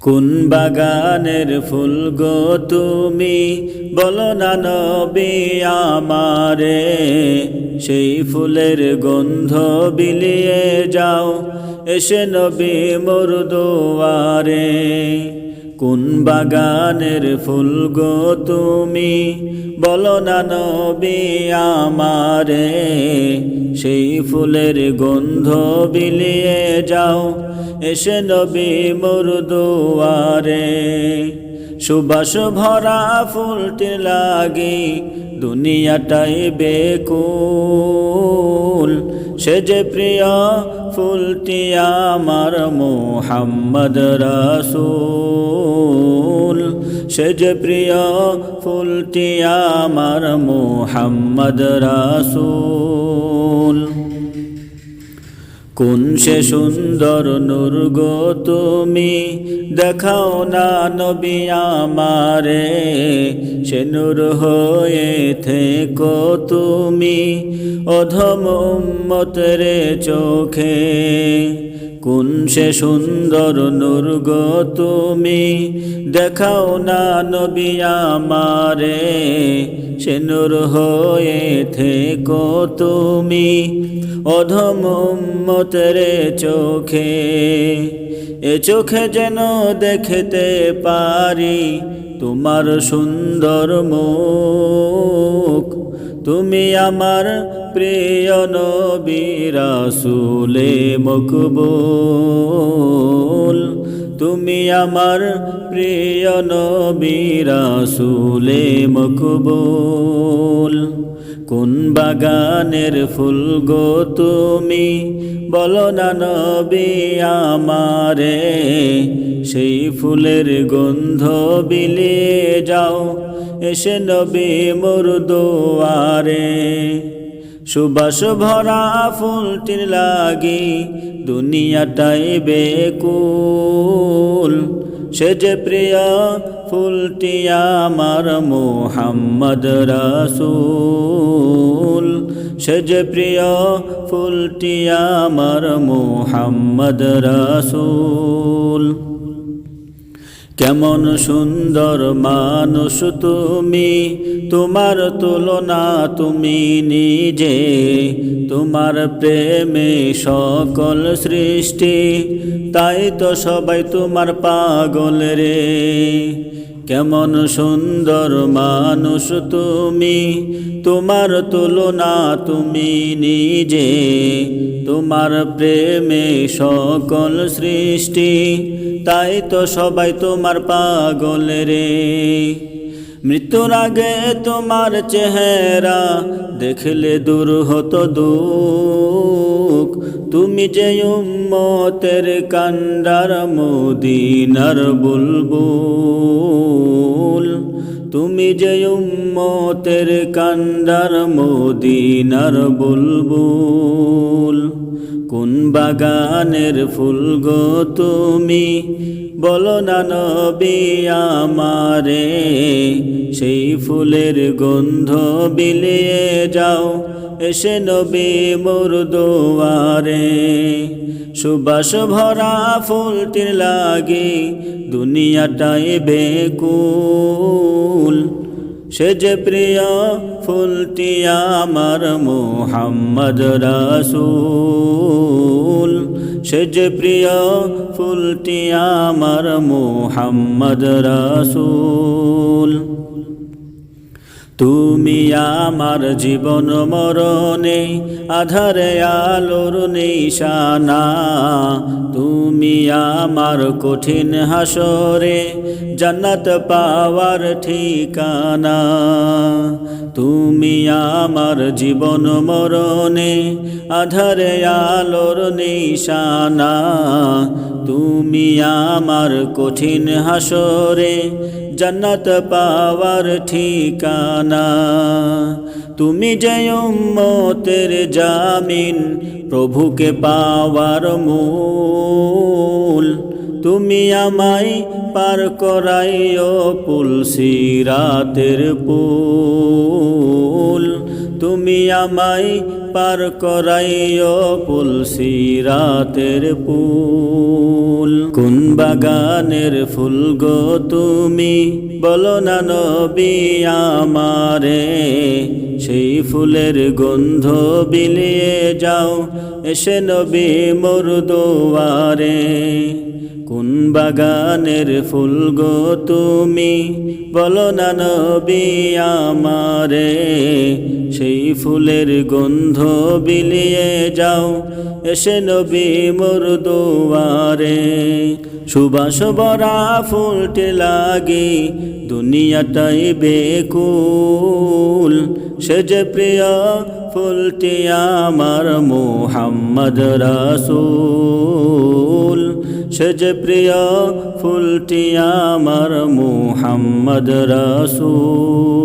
কোন বাগানের ফুল গো তুমি? বলো না নবী আমারে, সেই ফুলের গন্ধ বিলিয়ে যাও, এসে নবী মোর দোয়ারে। কোন বাগানের ফুল গো তুমি? বলো না নবী আমারে, সেই ফুলের গন্ধ বিলিয়ে যাও, এসে নবী মোর দুয়ারে সুবাস ভরা ফুলটি লাগি দুনিয়াটাই বেকুল সে যে প্রিয় ফুলটি আমার মোহাম্মদ রাসুল সে যে প্রিয় ফুলটি আমার মোহাম্মদ রাসূল। কোন সে সুন্দর নূর গো তুমি? দেখাও না নবী আমারে, সে নুর হয়ে থেকো তুমি। অধম উম্মতের চোখে কোন সে সুন্দর নূর গো তুমি? দেখাও না নবী আমারে, সে নূর হয়ে থেকো তুমি। অধম উম্মতের চোখে, এ চোখে যেন দেখতে পারি তোমার সুন্দর মুখ। তুমি আমার প্রিয় নবী রাসুলে মকবুল তুমি আমার প্রিয় নবী রাসূলে মকবুল। কোন বাগানের ফুল গো তুমি? বলো না নবী আমারে, সেই ফুলের গন্ধ বিলিয়ে যাও, এসে নবী মোর দুয়ারে। সুবাস ভরা ফুলটির লাগি দুনিয়াটাই বেকুল। সে যে প্রিয়, ফুলটি আমার মোহাম্মদ রাসুল। সে যে প্রিয়, ফুলটি আমার মোহাম্মদ রাসূল। কেমন সুন্দর মানুষ তুমি তোমার তুলনা তুমি নিজে তোমার প্রেমে সকল সৃষ্টি তাই তো সবাই তোমার পাগল রে। কেমন সুন্দর মানুষ তুমি, তোমার তুলনা তুমি নিজে। তোমার প্রেমে সকল সৃষ্টি, তাই তো সবাই তোমার পাগল রে। মৃত্যুর আগে তোমার চেহারা দেখলে দূর হতো দুঃখ তুমি যে উম্মতের কান্ডার মদিনার বুলবুল, তুমি যে উম্মতের কান্ডার মদিনার বুলবুল, কোন বাগানের ফুল গো তুমি? বলো না নবী আমারে, সেই ফুলের গন্ধ বিলিয়ে যাও। এসে নবী মোর দুয়ারে। সুবাস ভরা ফুলটির লাগি দুনিয়াটাই বেকুল। সে যে প্রিয় ফুলটি আমার মোহাম্মদ রাসূল। সে যে প্রিয় ফুলটি আমার মোহাম্মদ রাসূল। তুমি আমার জীবন মরণে, আধারে আলোর নিশানা। তুমি আমার কঠিন হাসরে, জান্নাত পাওয়ার ঠিকানা। তুমি আমার জীবন মরণে, আধারে আলোর নিশানা। তুমি আমার কঠিন হাসরে জান্নাত পাওয়ার ঠিকানা। তুমি যে উম্মতের জামিন, প্রভুকে পাওয়ার মূল। তুমি আমায় পার করাইও পুল সিরাতের পুল। তুমি আমায় পার করাইও পুল সিরাতের পুল। কোন বাগানের ফুল গো তুমি? বলো না নবী আমারে। সেই ফুলের গন্ধ বিলিয়ে যাও, এসে নবী মোর দোয়ারে। কোন বাগানের ফুল গো তুমি, বলো না নবী আমারে। সেই ফুলের গন্ধ বিলিয়ে যাও, এসে নবী মোর দুয়ারে। সুবাস বরা ফুলটি লাগি, দুনিয়াটাই বেকুল। সে যে প্রিয় ফুলটি আমার মোহাম্মদ রাসুল সে যে প্রিয় ফুলটি আমার মোহাম্মদ রাসূল।